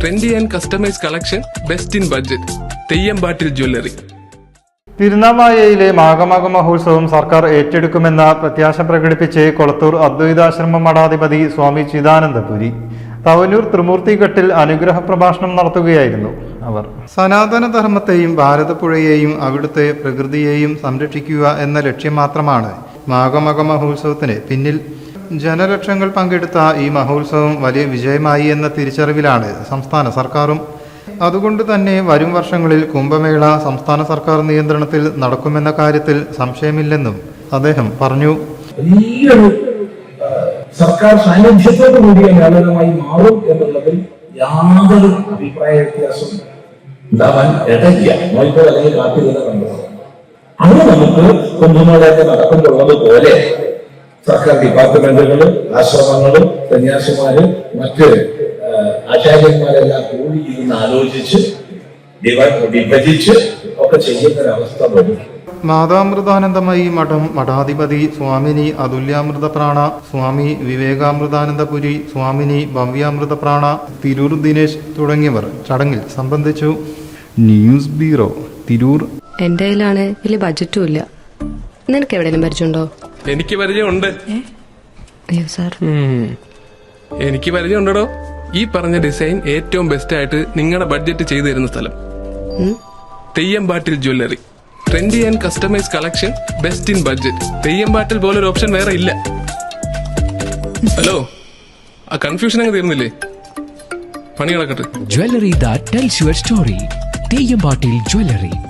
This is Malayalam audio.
Trendy and customise collection best in budget Theyyampattil jewellery തിരുനാവായയിലെ മാഘമാഘ മഹോത്സവം സർക്കാർ ഏറ്റെടുക്കുമെന്ന പ്രത്യാശ പ്രകടിപ്പിച്ച് കൊളത്തൂർ അദ്വൈതാശ്രമ മഠാധിപതി സ്വാമി ചിദാനന്ദപുരി. തവനൂർ ത്രിമൂർത്തിഘട്ടിൽ അനുഗ്രഹ പ്രഭാഷണം നടത്തുകയായിരുന്നു അവർ. സനാതനധർമ്മത്തെയും ഭാരതപ്പുഴയെയും അവിടുത്തെ പ്രകൃതിയെയും സംരക്ഷിക്കുക എന്ന ലക്ഷ്യം മാത്രമാണ് മാഘമക മഹോത്സവത്തിന് പിന്നിൽ ജനലക്ഷങ്ങൾ പങ്കെടുത്ത ഈ മഹോത്സവം വലിയ വിജയമായി എന്ന തിരിച്ചറിവിലാണ് സംസ്ഥാന സർക്കാരും. അതുകൊണ്ട് തന്നെ വരും വർഷങ്ങളിൽ കുംഭമേള സംസ്ഥാന സർക്കാർ നിയന്ത്രണത്തിൽ നടക്കുമെന്ന കാര്യത്തിൽ സംശയമില്ലെന്നും അദ്ദേഹം പറഞ്ഞു. സർക്കാർ സാന്നിധ്യത്തോടു കൂടിയ മേളനമായി മാറും എന്നുള്ളതിൽ യാതൊരു അഭിപ്രായ വ്യത്യാസം ഉണ്ടാവാൻ ഇടയ്ക്ക് നോയിപ്പോൾ അല്ലെങ്കിൽ കാത്തിരുന്ന കണ്ടത് അത് നമുക്ക് കുംഭമേളയൊക്കെ നടക്കുന്നുള്ളത് പോലെ സർക്കാർ ഡിപ്പാർട്ട്മെന്റുകളും ആശ്രമങ്ങളും സന്യാസിമാരും മറ്റ് ആചാര്യന്മാരെല്ലാം കൂടി ഇരുന്ന് ആലോചിച്ച് വിഭജിച്ച് ഒക്കെ ചെയ്യുന്നൊരവസ്ഥ വരും മാതാമൃതാനന്ദമയി മഠം മഠാധിപതി സ്വാമിനി അതുല്യാമൃത പ്രാണ സ്വാമി വിവേകാമൃതാനന്ദപുരി സ്വാമിനി ഭവ്യാമൃത പ്രാണ തിരൂർ ദിനേശ് തുടങ്ങിയവർ ചടങ്ങിൽ സംബന്ധിച്ചു. News bureau Tirur. എന്റെ കയ്യിലാണ് വലിയ ബജറ്റും ഇല്ല. നിനക്ക് എവിടെയെങ്കിലും പരിചയമുണ്ടോ? എനിക്ക് പരിചയമുണ്ട്. അയ്യോ സാർ. ഉം. എനിക്ക് പരിചയമുണ്ടോ ഈ പറഞ്ഞ ഡിസൈൻ ഏറ്റവും ബെസ്റ്റ് ആയിട്ട് നിങ്ങളുടെ ബഡ്ജറ്റ് ചെയ്തു തരുന്ന സ്ഥലം. Theyyampattil jewellery. Trendy and customise collection best in budget Theyyampattil പോലൊരു ഓപ്ഷൻ വേറെ ഇല്ല. ഹലോ? ആ കൺഫ്യൂഷൻ അങ്ങ് തീർന്നില്ലേ? പണി കിടക്കട്ടെ Jewelry that tells your story. Jewelry.